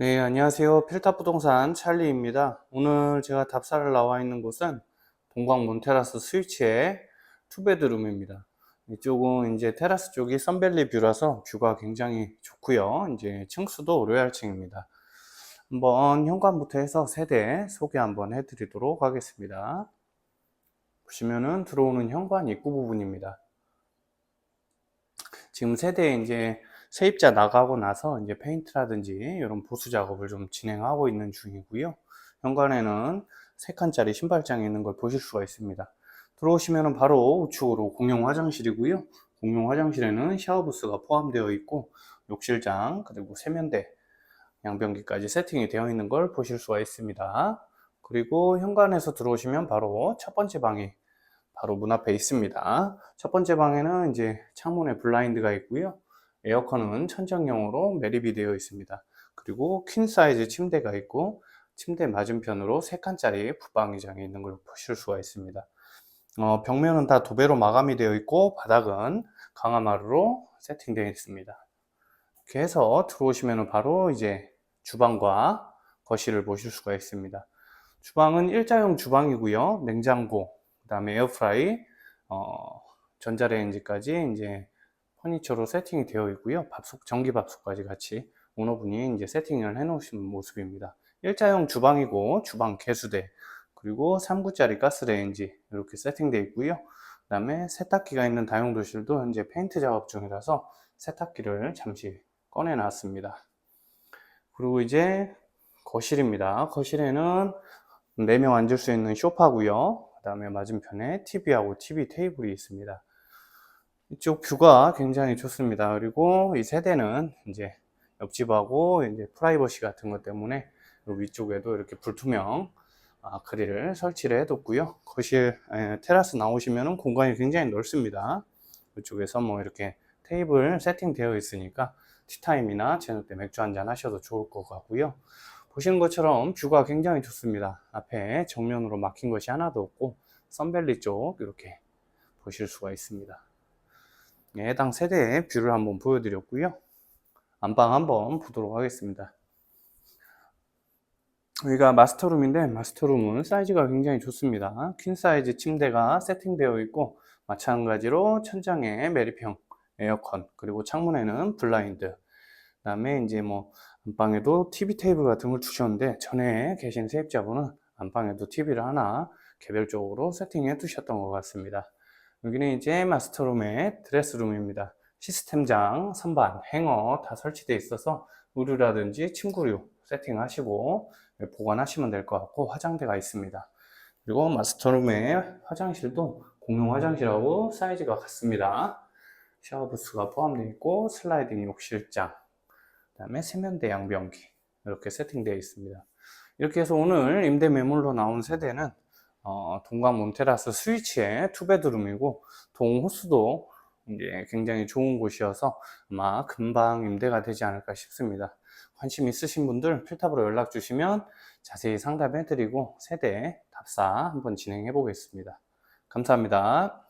네, 안녕하세요. 필타 부동산 찰리입니다. 오늘 제가 답사를 나와 있는 곳은 동광 몬테라스 스위치의 투베드룸입니다. 이쪽은 이제 테라스 쪽이 선밸리 뷰라서 뷰가 굉장히 좋고요. 이제 층수도 로얄층입니다. 한번 현관부터 해서 세대 소개 한번 해드리도록 하겠습니다. 보시면은 들어오는 현관 입구 부분입니다. 지금 세대에 이제 세입자 나가고 나서 이제 페인트라든지 이런 보수 작업을 좀 진행하고 있는 중이고요. 현관에는 세 칸짜리 신발장이 있는 걸 보실 수가 있습니다. 들어오시면 바로 우측으로 공용 화장실이고요. 공용 화장실에는 샤워부스가 포함되어 있고 욕실장 그리고 세면대 양변기까지 세팅이 되어 있는 걸 보실 수가 있습니다. 그리고 현관에서 들어오시면 바로 첫 번째 방이 바로 문 앞에 있습니다. 첫 번째 방에는 이제 창문에 블라인드가 있고요. 에어컨은 천정형으로 매립이 되어 있습니다. 그리고 퀸 사이즈 침대가 있고 침대 맞은편으로 3칸짜리 붙박이장이 있는 걸 보실 수가 있습니다. 어, 벽면은 다 도배로 마감이 되어 있고 바닥은 강화마루로 세팅되어 있습니다. 이렇게 해서 들어오시면 바로 이제 주방과 거실을 보실 수가 있습니다. 주방은 일자형 주방이고요. 냉장고, 그 다음에 에어프라이, 어, 전자레인지까지 이제 퍼니처로 세팅이 되어 있고요. 밥솥, 전기 밥솥까지 같이 오너분이 이제 세팅을 해 놓으신 모습입니다. 일자형 주방이고 주방 개수대 그리고 3구짜리 가스레인지 이렇게 세팅되어 있고요. 그 다음에 세탁기가 있는 다용도실도 현재 페인트 작업 중이라서 세탁기를 잠시 꺼내 놨습니다. 그리고 이제 거실입니다. 거실에는 4명 앉을 수 있는 소파고요. 그 다음에 맞은편에 TV하고 TV 테이블이 있습니다. 이쪽 뷰가 굉장히 좋습니다. 그리고 이 세대는 이제 옆집하고 이제 프라이버시 같은 것 때문에 위쪽에도 이렇게 불투명 아크릴을 설치를 해뒀고요. 거실 에, 테라스 나오시면 공간이 굉장히 넓습니다. 이쪽에서 뭐 이렇게 테이블 세팅되어 있으니까 티타임이나 저녁 때 맥주 한잔 하셔도 좋을 것 같고요. 보시는 것처럼 뷰가 굉장히 좋습니다. 앞에 정면으로 막힌 것이 하나도 없고 선밸리 쪽 이렇게 보실 수가 있습니다. 네, 해당 세대의 뷰를 한번 보여드렸고요. 안방 한번 보도록 하겠습니다. 여기가 마스터룸인데 마스터룸은 사이즈가 굉장히 좋습니다. 퀸 사이즈 침대가 세팅되어 있고 마찬가지로 천장에 매립형 에어컨 그리고 창문에는 블라인드 그다음에 이제 뭐 안방에도 TV 테이블 같은 걸 두셨는데 전에 계신 세입자분은 안방에도 TV를 하나 개별적으로 세팅해 두셨던 것 같습니다. 여기는 이제 마스터룸의 드레스룸입니다. 시스템장, 선반, 행어 다 설치되어 있어서 의류라든지 침구류 세팅하시고 보관하시면 될 것 같고 화장대가 있습니다. 그리고 마스터룸의 화장실도 공용 화장실하고 사이즈가 같습니다. 샤워 부스가 포함되어 있고 슬라이딩 욕실장, 그 다음에 세면대 양변기 이렇게 세팅되어 있습니다. 이렇게 해서 오늘 임대 매물로 나온 세대는 어, 동강 몬테라스 스위치의 투베드룸이고 동호수도 이제 굉장히 좋은 곳이어서 아마 금방 임대가 되지 않을까 싶습니다. 관심 있으신 분들 필탑으로 연락 주시면 자세히 상담해 드리고 세대 답사 한번 진행해 보겠습니다. 감사합니다.